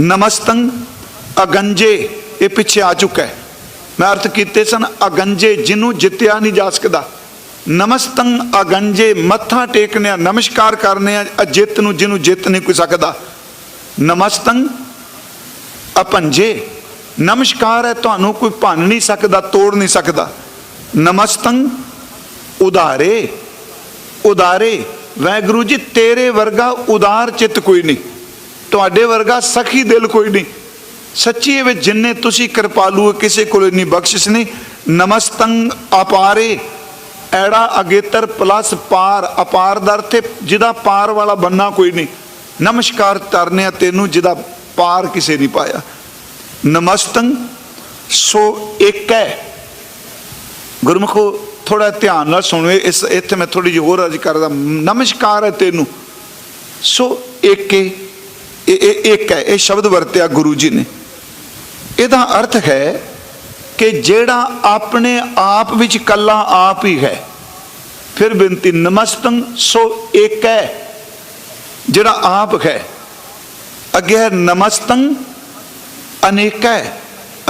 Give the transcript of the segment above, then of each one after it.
ਨਮਸਤੰ ਅਗੰਜੇ, ਇਹ ਪਿੱਛੇ ਆ ਚੁੱਕਾ ਹੈ। ਮੈਂ ਅਰਥ ਕੀਤੇ ਸਨ, ਅਗੰਜੇ ਜਿਹਨੂੰ ਜਿੱਤਿਆ ਨਹੀਂ ਜਾ ਸਕਦਾ। ਨਮਸਤੰ ਅਗੰਜੇ ਮੱਥਾ ਟੇਕਨੇ ਆ ਨਮਸਕਾਰ ਕਰਨੇ ਆ ਅਜਿੱਤ ਨੂੰ ਜਿਹਨੂੰ ਜਿੱਤ ਨਹੀਂ ਕੋਈ ਸਕਦਾ। ਨਮਸਤੰ ਅਪੰਜੇ, ਨਮਸਕਾਰ ਹੈ, ਤੁਹਾਨੂੰ ਕੋਈ ਭੰਨ ਨਹੀਂ ਸਕਦਾ, ਤੋੜ ਨਹੀਂ ਸਕਦਾ। ਨਮਸਤੰ ਉਦਾਰੇ ਉਦਾਰੇ, ਵੈਗੁਰੂ ਜੀ, ਤੇਰੇ ਵਰਗਾ ਉਦਾਰ ਚਿੱਤ ਕੋਈ ਨਹੀਂ। ਤੁਹਾਡੇ ਵਰਗਾ ਸਖੀ ਦਿਲ ਕੋਈ ਨਹੀਂ। ਸੱਚੀ ਇਹ ਵਿੱਚ ਜਿੰਨੇ ਤੁਸੀਂ ਕਿਰਪਾਲੂ ਕਿਸੇ ਕੋਲ ਇੰਨੀ ਬਖਸ਼ਿਸ਼ ਨਹੀਂ। ਨਮਸਤੰ ਅਪਾਰੇ, ਐੜਾ ਅਗੇਤਰ ਪਲੱਸ ਪਾਰ, ਅਪਾਰ ਦਾ ਅਰਥ ਜਿਹਦਾ ਪਾਰ ਵਾਲਾ ਬੰਨਾ ਕੋਈ ਨਹੀਂ। ਨਮਸਕਾਰ ਕਰਨੇ ਤੈਨੂੰ ਜਿਹਦਾ ਪਾਰ ਕਿਸੇ ਨਹੀਂ ਪਾਇਆ। ਨਮਸਤੰ ਸੋ ਇੱਕ ਹੈ। ਗੁਰਮੁਖੋ ਥੋੜਾ ਧਿਆਨ ਨਾਲ ਸੁਣੋ ਇਸ ਇੱਥੇ ਮੈਂ ਥੋੜੀ ਜਿਹੀ ਹੋਰ ਅਰਜ਼ ਕਰਦਾ। ਨਮਸਕਾਰ ਹੈ ਤੈਨੂੰ। ਸੋ ਇੱਕ ਇਹ ਇੱਕ ਹੈ, ਇਹ ਸ਼ਬਦ ਵਰਤਿਆ ਗੁਰੂ ਜੀ ਨੇ। ਇਹਦਾ ਅਰਥ ਹੈ ਕਿ ਜਿਹੜਾ ਆਪਣੇ ਆਪ ਵਿੱਚ ਕੱਲਾ ਆਪ ਹੀ ਹੈ, ਫਿਰ ਬੇਨਤੀ ਨਮਸਤੰ, ਸੋ ਇੱਕ ਹੈ, ਜਿਹੜਾ ਆਪ ਹੈ। ਅੱਗੇ ਹੈ ਨਮਸਤੰ, ਅਨੇਕ ਹੈ।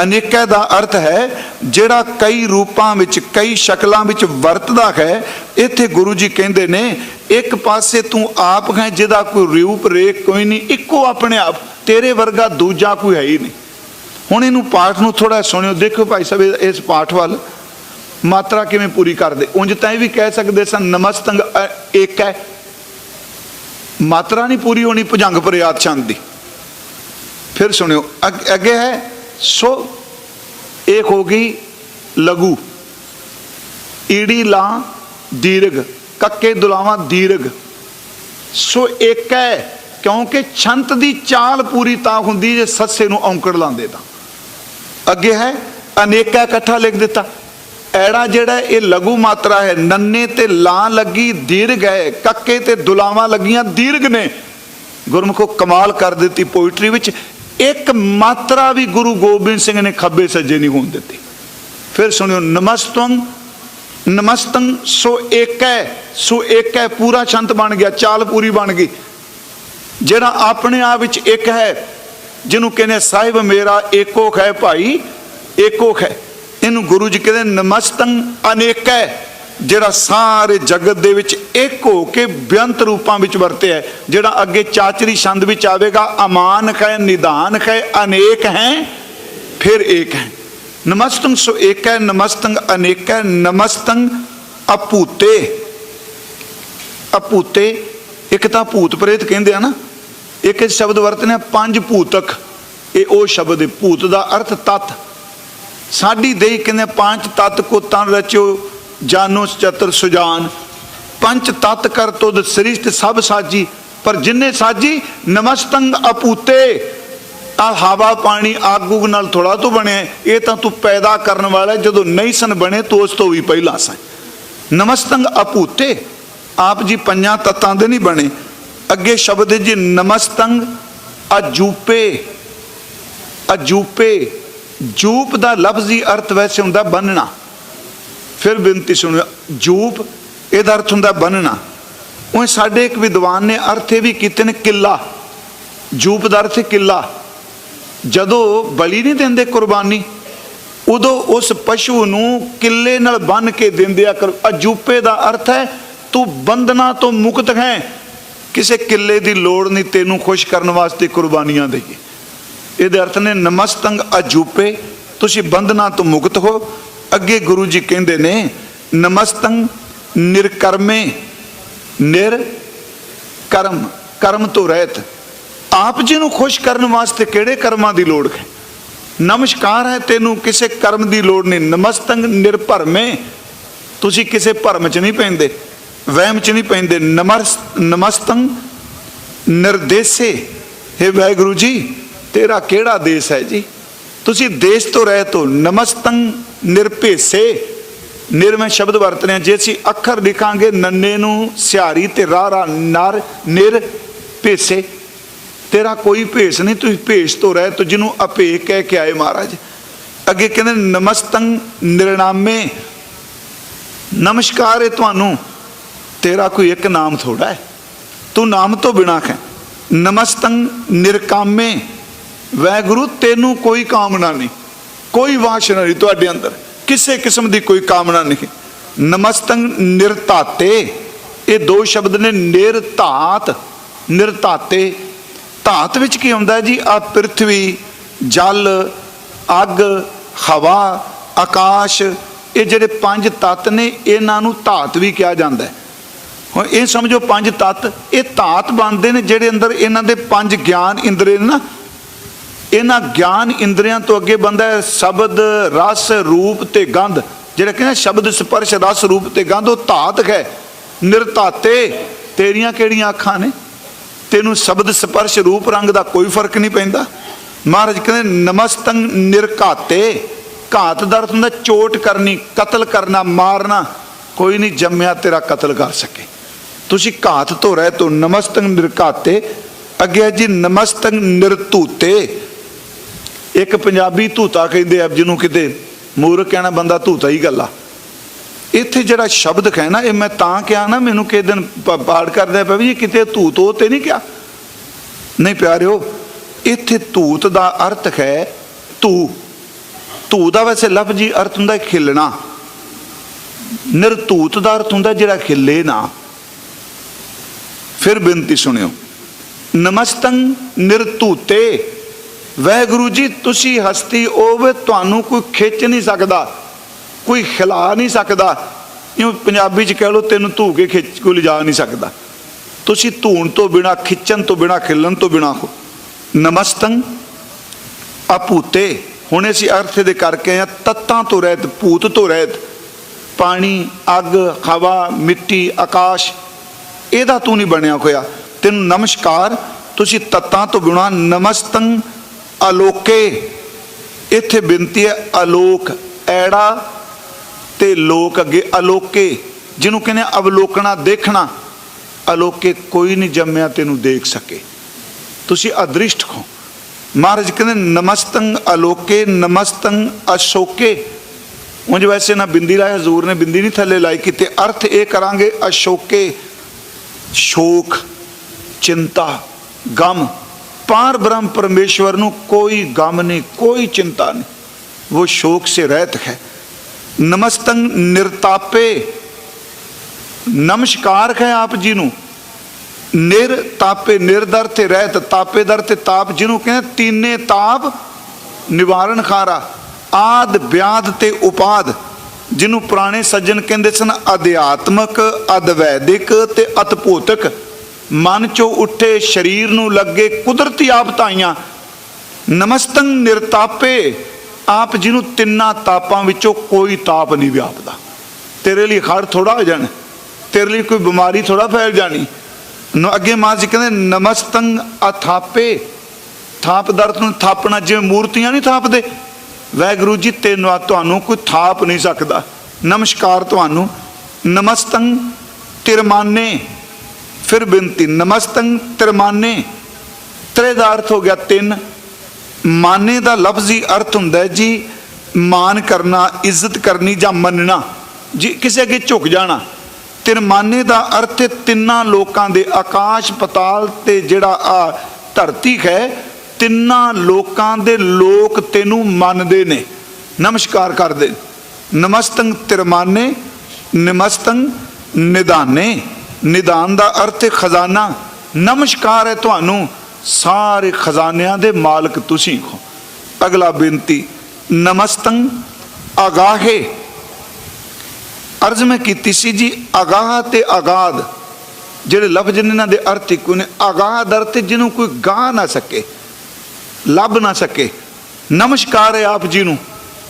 ਅਨੇਕਾ ਦਾ ਅਰਥ ਹੈ ਜਿਹੜਾ ਕਈ ਰੂਪਾਂ ਵਿੱਚ, ਕਈ ਸ਼ਕਲਾਂ ਵਿੱਚ ਵਰਤਦਾ ਹੈ ਇੱਥੇ ਗੁਰੂ ਜੀ ਕਹਿੰਦੇ ਨੇ, ਇੱਕ ਪਾਸੇ ਤੂੰ ਆਪ ਹੈ ਜਿਹਦਾ ਕੋਈ ਰੂਪ ਰੇਖ ਕੋਈ ਨਹੀਂ, ਇੱਕੋ ਆਪਣੇ ਆਪ, ਤੇਰੇ ਵਰਗਾ ਦੂਜਾ ਕੋਈ ਹੈ ਹੀ ਨਹੀਂ। ਹੁਣ ਇਹਨੂੰ ਪਾਠ ਨੂੰ ਥੋੜਾ ਸੁਣਿਓ ਦੇਖੋ ਭਾਈ ਸਾਹਿਬ ਇਸ ਪਾਠ ਵੱਲ ਮਾਤਰਾ ਕਿਵੇਂ ਪੂਰੀ ਕਰਦੇ। ਉਂਝ ਤਾਂ ਇਹ ਵੀ ਕਹਿ ਸਕਦੇ ਸਨ, ਨਮਸਤੰਗ ਇੱਕ ਹੈ ਮਾਤਰਾ ਨਹੀਂ ਪੂਰੀ ਹੋਣੀ ਭੁਜੰਗ ਪ੍ਰਿਆਤ ਚੰਦ ਦੀ। ਫਿਰ ਸੁਣਿਓ, ਅੱਗੇ ਹੈ, ਸੋ ਇੱਕ ਹੋ ਗਈ ਲਘੂ। ਈੜੀ ਲਾ ਦੀਰਗ ਕੱਕੇ ਦੁਲਾਵਾ ਦੀਰਗ ਸੋ ਇੱਕ ਹੈ ਕਿਉਂਕਿ ਛੰਤ ਦੀ ਚਾਲ ਪੂਰੀ ਤਾਂ ਹੁੰਦੀ ਜੇ ਸੱਸੇ ਨੂੰ ਔਂਕੜ ਲਾਉਂਦੇ ਤਾਂ ਅੱਗੇ ਹੈ ਅਨੇਕਾ ਇਕੱਠਾ ਲਿਖ ਦਿੱਤਾ ਐੜਾ ਜਿਹੜਾ ਇਹ ਲਘੂ ਮਾਤਰਾ ਹੈ ਨੰਨੇ ਤੇ ਲਾਂ ਲੱਗੀ ਦੀਰਘ ਹੈ ਕੱਕੇ ਤੇ ਦੁਲਾਵਾਂ ਲੱਗੀਆਂ ਦੀਰਘ ਨੇ ਗੁਰਮੁਖੋ ਕਮਾਲ ਕਰ ਦਿੱਤੀ ਪੋਇਟਰੀ ਵਿੱਚ ਇੱਕ ਮਾਤਰਾ ਵੀ ਗੁਰੂ ਗੋਬਿੰਦ ਸਿੰਘ ਨੇ ਖੱਬੇ ਸੱਜੇ ਨਹੀਂ ਹੋਣ ਦਿੱਤੀ ਫਿਰ ਸੁਣਿਓ ਨਮਸਤੰ ਨਮਸਤੰ, ਸੋ ਇੱਕ ਹੈ ਸੋ ਇੱਕ ਹੈ ਪੂਰਾ ਛੰਤ ਬਣ ਗਿਆ, ਚਾਲ ਪੂਰੀ ਬਣ ਗਈ ਜਿਹੜਾ ਆਪਣੇ ਆਪ ਵਿੱਚ ਇੱਕ ਹੈ, ਜਿਹਨੂੰ ਕਹਿੰਦੇ ਸਾਹਿਬ ਮੇਰਾ ਏਕੋਖ ਹੈ ਭਾਈ ਏਕੋਖ ਹੈ ਇਹਨੂੰ ਗੁਰੂ ਜੀ ਕਹਿੰਦੇ ਨਮਸਤੰ ਅਨੇਕ ਹੈ ਜਿਹੜਾ ਸਾਰੇ ਜਗਤ ਦੇ ਵਿੱਚ ਇੱਕ ਹੋ ਕੇ ਬੇਅੰਤ ਰੂਪਾਂ ਵਿੱਚ ਵਰਤਿਆ ਹੈ। ਜਿਹੜਾ ਅੱਗੇ ਚਾਚਰੀ ਛੰਦ ਵਿੱਚ ਆਵੇਗਾ, ਅਮਾਨ ਹੈ ਨਿਦਾਨ ਹੈ ਅਨੇਕ ਹੈ, ਫਿਰ ਏਕ ਹੈ ਨਮਸਤੰ ਸੋ ਏਕ ਨਮਸਤੰ ਅਨੇਕ ਨਮਸਤੰ ਅਪੂਤੇ ਅਪੂਤੇ ਇੱਕ ਤਾਂ ਭੂਤ ਪ੍ਰੇਤ ਕਹਿੰਦੇ ਆ ਨਾ, ਇੱਕ ਇਹ ਸ਼ਬਦ ਵਰਤਨੇ ਪੰਜ ਭੂਤਕ। ਇਹ ਉਹ ਸ਼ਬਦ ਹੈ ਭੂਤ ਦਾ ਅਰਥ ਤਤ। ਸਾਡੀ ਦੇਹ ਕਹਿੰਦੇ ਪੰਜ ਤਤ ਕੋ ਤਨ ਰਚਿਓ, ਜਾਨੋ ਚਤਰ ਸੁਜਾਨ। ਪੰਜ ਤਤ ਕਰ ਤੁਧ ਸ੍ਰਿਸ਼ਟ ਸਭ ਸਾਜੀ, ਪਰ ਜਿੰਨੇ ਸਾਜੀ, ਨਮਸਤੰਗ ਅਪੂਤੇ ਆ ਹਵਾ ਪਾਣੀ ਅੱਗ ਉੱਗ ਨਾਲ ਥੋੜਾ ਤੂੰ ਬਣਿਆ ਇਹ ਤਾਂ ਤੂੰ ਪੈਦਾ ਕਰਨ ਵਾਲਾ ਜਦੋਂ ਨਹੀਂ ਸਨ ਬਣੇ, ਤੋ ਉਸ ਤੋਂ ਵੀ ਪਹਿਲਾਂ ਸਨ। ਨਮਸਤੰਗ ਅਪੂਤੇ ਆਪ ਜੀ ਪੰਜਾਂ ਤਤਾਂ ਦੇ ਨਹੀਂ ਬਣੇ। ਅੱਗੇ ਸ਼ਬਦ ਜੀ, ਨਮਸਤੰਗ ਅਜੂਪੇ। ਅਜੂਪੇ, ਜੂਪ ਦਾ ਲਫ਼ਜ਼ੀ ਅਰਥ ਵੈਸੇ ਹੁੰਦਾ ਬੰਨਣਾ। ਫਿਰ ਬੇਨਤੀ ਸੁਣਿਓ, ਜੂਪ, ਇਹਦਾ ਅਰਥ ਹੁੰਦਾ ਬੰਨਣਾ। ਉਹ ਸਾਡੇ ਇੱਕ ਵਿਦਵਾਨ ਨੇ ਅਰਥ ਇਹ ਵੀ ਕੀਤੇ ਨੇ, ਕਿੱਲਾ। ਜੂਪ ਦਾ ਅਰਥ ਹੈ ਕਿੱਲਾ। ਜਦੋਂ ਬਲੀ ਨਹੀਂ ਦਿੰਦੇ ਕੁਰਬਾਨੀ, ਉਦੋਂ ਉਸ ਪਸ਼ੂ ਨੂੰ ਕਿੱਲੇ ਨਾਲ ਬੰਨ ਕੇ ਦਿੰਦੇ ਆ ਕਰ, ਅਜੂਪੇ ਦਾ ਅਰਥ ਹੈ, ਤੂੰ ਬੰਧਨਾਂ ਤੋਂ ਮੁਕਤ ਹੈ। ਕਿਸੇ ਕਿੱਲੇ ਦੀ ਲੋੜ ਨਹੀਂ ਤੈਨੂੰ ਖੁਸ਼ ਕਰਨ ਵਾਸਤੇ ਕੁਰਬਾਨੀਆਂ ਦੇਈਏ। ਇਹਦੇ ਅਰਥ ਨੇ, ਨਮਸਤੰਗ ਅਜੂਪੇ, ਤੁਸੀਂ ਬੰਧਨਾਂ ਤੋਂ ਮੁਕਤ ਹੋ। ਅੱਗੇ ਗੁਰੂ ਜੀ ਕਹਿੰਦੇ ਨੇ, ਨਮਸਤੰਗ ਨਿਰਕਰਮੇ, ਨਿਰ ਕਰਮ ਕਰਮ ਤੋਂ ਰਹਿਤ। ਆਪ ਜੀ ਨੂੰ ਖੁਸ਼ ਕਰਨ ਵਾਸਤੇ ਕਿਹੜੇ ਕਰਮਾਂ ਦੀ ਲੋੜ ਹੈ? ਨਮਸਕਾਰ ਹੈ ਤੈਨੂੰ, ਕਿਸੇ ਕਰਮ ਦੀ ਲੋੜ ਨਹੀਂ। ਨਮਸਤੰਗ ਨਿਰਭਰਮੇ। ਤੁਸੀਂ ਕਿਸੇ ਭਰਮ 'ਚ ਨਹੀਂ ਪੈਂਦੇ, ਵਹਿਮ 'ਚ ਨਹੀਂ ਪੈਂਦੇ। ਨਮਸ ਨਮਸਤੰਗ ਨਿਰਦੇਸੇ। हे ਵਾਹਿਗੁਰੂ ਜੀ, ਤੇਰਾ ਕਿਹੜਾ ਦੇਸ਼ ਹੈ ਜੀ? ਤੁਸੀਂ ਦੇਸ਼ ਤੋਂ ਰਹਿਤ ਹੋ ਨਮਸਤੰ ਨਿਰਭੇਸੇ। ਨਿਰਮੈ ਸ਼ਬਦ ਵਰਤਨੇ ਆ। ਜੇ ਅਸੀਂ ਅੱਖਰ ਲਿਖਾਂਗੇ, ਨੰਨੇ ਨੂੰ ਸਿਹਾਰੀ ਤੇ ਰਾਰਾ ਨਰ ਨਿਰਭੇਸੇ। ਤੇਰਾ ਕੋਈ ਭੇਸ ਨਹੀਂ, ਤੁਸੀਂ ਭੇਸ ਤੋਂ ਰਹਿ, ਤੋ ਜਿਹਨੂੰ ਅਭੇਕ ਕਹਿ ਕੇ ਆਏ ਮਹਾਰਾਜ। ਅੱਗੇ ਕਹਿੰਦੇ ਨਮਸਤੰ ਨਿਰਨਾਮੇ ਨਮਸਕਾਰ ਹੈ ਤੁਹਾਨੂੰ। ਤੇਰਾ ਕੋਈ ਇੱਕ ਨਾਮ ਥੋੜਾ ਹੈ। ਤੂੰ ਨਾਮ ਤੋਂ ਬਿਨਾ ਹੈ ਨਮਸਤੰ ਨਿਰਕਾਮੇ। ਵੈਗੁਰੂ, ਤੈਨੂੰ ਕੋਈ ਕਾਮਨਾ ਨਹੀਂ। ਕੋਈ ਵਾਸ਼ਨਾ ਨਹੀਂ ਤੁਹਾਡੇ ਅੰਦਰ। ਕਿਸੇ ਕਿਸਮ ਦੀ ਕੋਈ ਕਾਮਨਾ ਨਹੀਂ। ਨਮਸਤੰ ਨਿਰਤਾਤੇ। ਇਹ ਦੋ ਸ਼ਬਦ ਨੇ, ਨਿਰਤਾਤ। ਨਿਰਧਾਤੇ ਧਾਤ ਵਿੱਚ ਕੀ ਹੁੰਦਾ ਜੀ? ਆ ਪ੍ਰithvi ਜਲ, ਅੱਗ, ਹਵਾ, ਆਕਾਸ਼, ਇਹ ਜਿਹੜੇ ਪੰਜ ਤੱਤ ਨੇ, ਇਹਨਾਂ ਨੂੰ ਧਾਤ ਵੀ ਕਿਹਾ ਜਾਂਦਾ ਹੈ। ਹੁਣ ਇਹ ਸਮਝੋ ਪੰਜ ਤੱਤ, ਇਹ ਧਾਤ ਬਣਦੇ ਨੇ ਜਿਹੜੇ ਅੰਦਰ ਇਹਨਾਂ ਦੇ ਪੰਜ ਗਿਆਨ ਇੰਦਰੀ ਨੇ ਨਾ। ਇਹਨਾਂ ਗਿਆਨ ਇੰਦਰੀਆਂ ਤੋਂ ਅੱਗੇ ਬੰਦਾ ਹੈ ਸ਼ਬਦ, ਰਸ, ਰੂਪ ਤੇ ਗੰਧ। ਜਿਹੜਾ ਕਹਿੰਦਾ ਸ਼ਬਦ ਸਪਰਸ਼, ਰਸ, ਰੂਪ ਤੇ ਗੰਧ, ਉਹ ਧਾਤ ਹੈ। ਨਿਰਧਾਤੇ, ਤੇਰੀਆਂ ਕਿਹੜੀਆਂ ਅੱਖਾਂ ਨੇ? ਤੈਨੂੰ ਸ਼ਬਦ ਸਪਰਸ਼ ਰੂਪ ਰੰਗ ਦਾ ਕੋਈ ਫ਼ਰਕ ਨਹੀਂ ਪੈਂਦਾ। ਮਹਾਰਾਜ ਕਹਿੰਦੇ, ਨਮਸਤੰ ਨਿਰਘਾਤੇ। ਘਾਤ ਦਾ ਅਰਥ ਹੁੰਦਾ ਚੋਟ ਕਰਨੀ, ਕਤਲ ਕਰਨਾ, ਮਾਰਨਾ। ਕੋਈ ਨਹੀਂ ਜੰਮਿਆ ਤੇਰਾ ਕਤਲ ਕਰ ਸਕੇ। ਤੁਸੀਂ ਘਾਤ ਤੋਂ ਰਹਿ ਤੋ ਨਮਸਤੰ ਨਿਰਘਾਤੇ। ਅੱਗੇ ਹੈ ਜੀ, ਨਮਸਤੰ ਨਿਰਤੂਤੇ ਇੱਕ ਪੰਜਾਬੀ ਧੂਤਾ ਕਹਿੰਦੇ ਆ, ਜਿਹਨੂੰ ਕਿਤੇ ਮੂਰਖ ਕਹਿਣਾ ਬੰਦਾ ਧੂਤਾ ਹੀ ਗੱਲਾ। ਇੱਥੇ ਜਿਹੜਾ ਸ਼ਬਦ ਕਹਿਣਾ, ਇਹ ਮੈਂ ਤਾਂ ਕਿਹਾ ਨਾ, ਮੈਨੂੰ ਕਿਸੇ ਦਿਨ ਪ- ਪਾਠ ਕਰਦਾ ਪਿਆ ਵੀ ਇਹ ਕਿਤੇ ਧੂਤ ਉਹ ਤੇ ਨਹੀਂ ਕਿਹਾ। ਨਹੀਂ ਪਿਆਰਿਓ, ਇੱਥੇ ਧੂਤ ਦਾ ਅਰਥ ਹੈ ਧੂ। ਧੂ ਦਾ ਵੈਸੇ ਲਫ਼ਜ਼ੀ ਅਰਥ ਹੁੰਦਾ ਖਿਲਣਾ। ਨਿਰਧੂਤ ਦਾ ਅਰਥ ਹੁੰਦਾ ਜਿਹੜਾ ਖਿਲੇ ਨਾ। ਫਿਰ ਬੇਨਤੀ ਸੁਣਿਓ ਨਮਸਤੰ ਨਿਰਤੂਤੇ ਵਾਹਿਗੁਰੂ ਜੀ, ਤੁਸੀਂ ਹਸਤੀ ਹੋਵੇ, ਤੁਹਾਨੂੰ ਕੋਈ ਖਿੱਚ ਨਹੀਂ ਸਕਦਾ। ਕੋਈ ਖਿਲਾ ਨਹੀਂ ਸਕਦਾ। ਕਿਉਂ ਪੰਜਾਬੀ ਚ ਕਹਿ ਲਓ ਤੈਨੂੰ ਧੂ ਕੇ ਖਿੱਚ, ਕੋਈ ਲਿਜਾ ਨਹੀਂ ਸਕਦਾ। ਤੁਸੀਂ ਧੂਣ ਤੋਂ ਬਿਨਾ, ਖਿੱਚਣ ਤੋਂ ਬਿਨਾ, ਖਿਲਣ ਤੋਂ ਬਿਨਾ ਹੋ। ਨਮਸਤੰ। ਅਪੂਤੇ ਹੁਣ ਅਸੀਂ ਅਰਥ ਦੇ ਕਰਕੇ ਆ ਤੱਤਾਂ ਤੋਂ ਰਹਿਤ, ਭੂਤ ਤੋਂ ਰਹਿਤ। ਪਾਣੀ, ਅੱਗ, ਹਵਾ, ਮਿੱਟੀ, ਆਕਾਸ਼, ਇਹਦਾ ਤੂੰ ਨਹੀਂ ਬਣਿਆ ਹੋਇਆ। ਤੈਨੂੰ ਨਮਸਕਾਰ। ਤੁਸੀਂ ਤੱਤਾਂ ਤੋਂ ਬਿਨਾ, ਨਮਸਤੰ। ਅਲੋਕੇ। ਇੱਥੇ ਬੇਨਤੀ ਹੈ, ਅਲੋਕ, ਐੜਾ। ਤੇ ਲੋਕ ਅੱਗੇ ਅਲੋਕੇ, ਜਿਹਨੂੰ ਕਹਿੰਦੇ ਅਵਲੋਕਣਾ ਦੇਖਣਾ, ਅਲੋਕੇ ਕੋਈ ਨਹੀਂ ਜੰਮਿਆ ਤੈਨੂੰ ਦੇਖ ਸਕੇ। ਤੁਸੀਂ ਅਦ੍ਰਿਸ਼ਟ ਹੋ। ਮਹਾਰਾਜ ਕਹਿੰਦੇ ਨਮਸਤੰ ਅਲੋਕੇ ਨਮਸਤੰ ਅਸ਼ੋਕੇ। ਉਂਝ ਵੈਸੇ ਨਾ ਬਿੰਦੀ ਲਾਇਆ ਹਜ਼ੂਰ ਨੇ ਬਿੰਦੀ ਨਹੀਂ ਥੱਲੇ ਲਾਈ ਕਿਤੇ। ਅਰਥ ਇਹ ਕਰਾਂਗੇ, ਅਸ਼ੋਕੇ, ਸ਼ੋਕ, ਚਿੰਤਾ, ਗਮ। ਪਾਰ ਬ੍ਰਹਮ ਪਰਮੇਸ਼ਵਰ ਨੂੰ ਕੋਈ ਗਮ ਨਹੀਂ, ਕੋਈ ਚਿੰਤਾ ਨਹੀਂ। ਉਹ ਸ਼ੋਕ ਸੇ ਰਹਿਤ ਹੈ। ਨਮਸਤੰ ਨਿਰਤਾਪੇ। ਨਮਸਕਾਰ ਹੈ ਆਪ ਜੀ ਨੂੰ ਨਿਰ ਤਾਪੇ ਨਿਰਦਰ ਤੇ ਰਹਿਤ, ਤਾਪੇ ਦਰ ਤੇ ਤਾਪ ਜਿਹਨੂੰ ਕਹਿੰਦੇ ਤੀਨੇ ਤਾਪ ਨਿਵਾਰਨ ਖਾਰਾ, ਆਦ ਵਿਆਦ ਤੇ ਉਪਾਦ, ਜਿਹਨੂੰ ਪੁਰਾਣੇ ਸੱਜਣ ਕਹਿੰਦੇ ਸਨ, ਅਧਿਆਤਮਕ ਅਦਵੈਦਿਕ ਤੇ ਅਤਭੂਤਕ। ਮਨ ਚੋਂ ਉੱਠੇ, ਸਰੀਰ ਨੂੰ ਲੱਗੇ ਕੁਦਰਤੀ ਆਪਤਾਈਆਂ ਨਮਸਤੰ ਨਿਰਤਾਪੇ। ਆਪ ਜਿਹਨੂੰ ਤਿੰਨਾਂ ਤਾਪਾਂ ਵਿੱਚੋਂ ਕੋਈ ਤਾਪ ਨਹੀਂ ਵਿਆਪਦਾ। ਤੇਰੇ ਲਈ ਖੜ ਥੋੜਾ ਹੋ ਜਾਣਾ, ਤੇਰੇ ਲਈ ਕੋਈ ਬਿਮਾਰੀ ਥੋੜਾ ਫੈਲ ਜਾਣੀ। ਨੂੰ ਅੱਗੇ ਮਾਂ ਜੀ ਕਹਿੰਦੇ ਨਮਸਤੰ ਅਥਾਪੇ। ਥਾਪ ਦਰਤ ਨੂੰ ਥਾਪਣਾ, ਜਿਵੇਂ ਮੂਰਤੀਆਂ ਨਹੀਂ ਥਾਪਦੇ। ਵਾਹਿਗੁਰੂ ਜੀ ਤੈਨੂੰ ਆ ਤੁਹਾਨੂੰ ਕੋਈ ਥਾਪ ਨਹੀਂ ਸਕਦਾ। ਨਮਸਕਾਰ ਤੁਹਾਨੂੰ। ਨਮਸਤੰ ਤਿਰਮਾਨੇ। ਫਿਰ ਬੇਨਤੀ ਨਮਸਤੰ ਤਿਰਮਾਨੇ। ਤ੍ਰੇ ਦਾ ਅਰਥ ਹੋ ਗਿਆ ਤਿੰਨ। ਮਾਨੇ ਦਾ ਲਫ਼ਜ਼ੀ ਅਰਥ ਹੁੰਦਾ ਹੈ ਜੀ, ਮਾਨ ਕਰਨਾ, ਇੱਜ਼ਤ ਕਰਨੀ ਜਾਂ ਮੰਨਣਾ। ਜੀ ਕਿਸੇ ਅੱਗੇ ਝੁਕ ਜਾਣਾ ਤਿਰਮਾਨੇ ਦਾ ਅਰਥ ਤਿੰਨਾਂ ਲੋਕਾਂ ਦੇ ਆਕਾਸ਼ ਪਤਾਲ ਤੇ ਜਿਹੜਾ ਆ ਧਰਤੀ ਹੈ, ਤਿੰਨਾਂ ਲੋਕਾਂ ਦੇ ਲੋਕ ਤੈਨੂੰ ਮੰਨਦੇ ਨੇ। ਨਮਸਕਾਰ ਕਰਦੇ। ਨਮਸਤੰ ਤਿਰਮਾਨੇ ਨਮਸਤੰ ਨਿਦਾਨੇ। ਨਿਦਾਨ ਦਾ ਅਰਥ ਖਜ਼ਾਨਾ। ਨਮਸਕਾਰ ਹੈ ਤੁਹਾਨੂੰ। ਸਾਰੇ ਖਜ਼ਾਨਿਆਂ ਦੇ ਮਾਲਕ ਤੁਸੀਂ ਹੋ। ਅਗਲਾ ਬੇਨਤੀ ਨਮਸਤੰ ਆਗਾਹੇ ਅਰਜ਼ ਮੈਂ ਕੀਤੀ ਸੀ ਜੀ, ਅਗਾਹ ਤੇ ਆਗਾਦ ਜਿਹੜੇ ਲਫ਼ਜ਼ ਨੇ ਇਹਨਾਂ ਦੇ ਅਰਥ ਇੱਕੋ ਨੇ ਆਗਾਹ ਦਰ ਤੇ ਜਿਹਨੂੰ ਕੋਈ ਗਾ ਨਾ ਸਕੇ, ਲੱਭ ਨਾ ਸਕੇ। ਨਮਸਕਾਰ ਹੈ ਆਪ ਜੀ ਨੂੰ,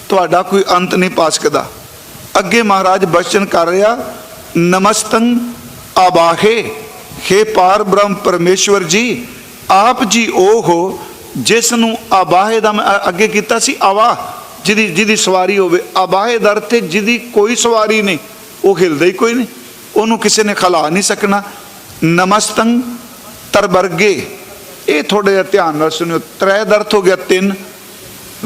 ਤੁਹਾਡਾ ਕੋਈ ਅੰਤ ਨਹੀਂ ਪਾ ਸਕਦਾ। ਅੱਗੇ ਮਹਾਰਾਜ ਬਚਨ ਕਰ ਰਿਹਾ ਨਮਸਤੰ ਆਬਾਹੇ हे ਪਾਰ ਬ੍ਰਹਮ ਪਰਮੇਸ਼ਵਰ ਜੀ ਆਪ ਜੀ ਉਹ ਹੋ ਜਿਸ ਨੂੰ ਆਬਾਹੇ ਦਾ ਮੈਂ ਅੱਗੇ ਕੀਤਾ ਸੀ ਆਵਾ ਜਿਹਦੀ ਜਿਹਦੀ ਸਵਾਰੀ ਹੋਵੇ। ਆਬਾਹੇ ਦਰ ਤੇ ਜਿਹਦੀ ਕੋਈ ਸਵਾਰੀ ਨਹੀਂ, ਉਹ ਹਿਲਦਾ ਹੀ ਕੋਈ ਨਹੀਂ। ਉਹਨੂੰ ਕਿਸੇ ਨੇ ਖਲਾ ਨਹੀਂ ਸਕਣਾ। ਨਮਸਤੰ ਤਰਬਰਗੇ ਇਹ ਥੋੜਾ ਜਿਹਾ ਧਿਆਨ ਨਾਲ ਸੁਣਿਓ। ਤ੍ਰੈ ਦਰਥ ਹੋ ਗਿਆ ਤਿੰਨ।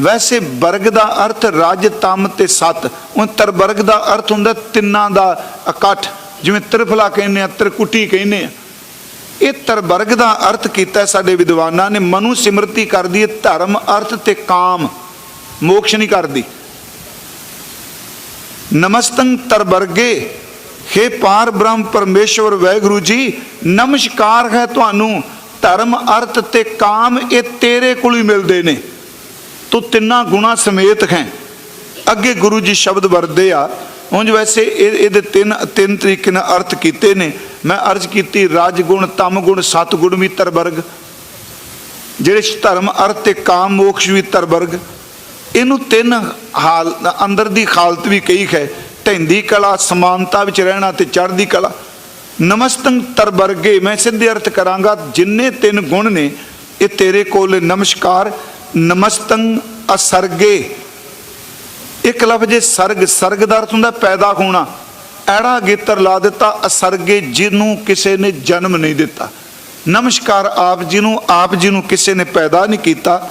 ਵੈਸੇ ਬਰਗ ਦਾ ਅਰਥ ਰਜ, ਤਮ ਤੇ ਸਤ। ਉਹ ਤਰਬਰਗ ਦਾ ਅਰਥ ਹੁੰਦਾ ਤਿੰਨਾਂ ਦਾ ਇਕੱਠ। ਜਿਵੇਂ ਤ੍ਰਿਫਲਾ ਕਹਿੰਦੇ ਆ, ਤ੍ਰਿਕੁਟੀ ਕਹਿੰਦੇ ਆ। ਇਹ ਤਰਬਰਗ ਦਾ ਅਰਥ ਕੀਤਾ ਸਾਡੇ ਵਿਦਵਾਨਾਂ ਨੇ, ਮਨੁ ਸਿਮਰਤੀ ਕਰਦੀ ਹੈ, ਧਰਮ ਅਰਥ ਤੇ ਕਾਮ, ਮੋਕਸ਼ ਨਹੀਂ ਕਰਦੀ। ਨਮਸਤੰ ਤਰਬਰਗੇ हे ਪਾਰ ਬ੍ਰਹਮ ਪਰਮੇਸ਼ਵਰ ਵੈਗੁਰੂ ਜੀ, ਨਮਸਕਾਰ ਹੈ ਤੁਹਾਨੂੰ, ਧਰਮ ਅਰਥ ਤੇ ਕਾਮ ਇਹ ਤੇਰੇ ਕੋਲ ਹੀ ਮਿਲਦੇ ਨੇ। ਤੂੰ ਤਿੰਨਾਂ ਗੁਣਾ ਸਮੇਤ ਹੈ। ਅੱਗੇ ਗੁਰੂ ਜੀ ਸ਼ਬਦ ਵਰਦੇ ਆ, ਉਂਝ ਵੈਸੇ ਇਹ- ਇਹਦੇ ਤਿੰਨ ਤਿੰਨ ਤਰੀਕੇ ਨਾਲ ਅਰਥ ਕੀਤੇ ਨੇ। ਮੈਂ ਅਰਜ਼ ਕੀਤੀ ਰਜ ਗੁਣ ਤਮ ਗੁਣ ਸਤ ਗੁਣ ਵੀ ਤਰਬਰਗ। ਜਿਹੜੇ ਧਰਮ ਅਰਥ ਤੇ ਕਾਮ ਮੋਕਸ਼ ਵੀ ਤਰਬਰਗ। ਇਹਨੂੰ ਤਿੰਨ ਹਾਲ, ਅੰਦਰ ਦੀ ਹਾਲਤ ਵੀ ਕਹੀ ਹੈ। ਢੈਂਦੀ ਕਲਾ, ਸਮਾਨਤਾ ਵਿੱਚ ਰਹਿਣਾ ਤੇ ਚੜ੍ਹਦੀ ਕਲਾ। ਨਮਸਤੰ ਤਰਬਰਗੇ, ਮੈਂ ਸਿੱਧੇ ਅਰਥ ਕਰਾਂਗਾ, ਜਿੰਨੇ ਤਿੰਨ ਗੁਣ ਨੇ, ਇਹ ਤੇਰੇ ਕੋਲ ਨਮਸਕਾਰ ਨਮਸਤੰ ਅਸਰਗੇ। ਇੱਕ ਲਫ਼ਜ਼ ਜੇ ਸਰਗ ਸਰਗ ਦਾ ਅਰਥ ਹੁੰਦਾ ਪੈਦਾ ਹੋਣਾ। ਐੜਾ ਗੇਤਰ ਲਾ ਦਿੱਤਾ ਅਸਰਗੇ ਜਿਹਨੂੰ ਕਿਸੇ ਨੇ ਜਨਮ ਨਹੀਂ ਦਿੱਤਾ। ਨਮਸਕਾਰ ਆਪ ਜੀ ਨੂੰ, ਆਪ ਜੀ ਨੂੰ ਕਿਸੇ ਨੇ ਪੈਦਾ ਨਹੀਂ ਕੀਤਾ।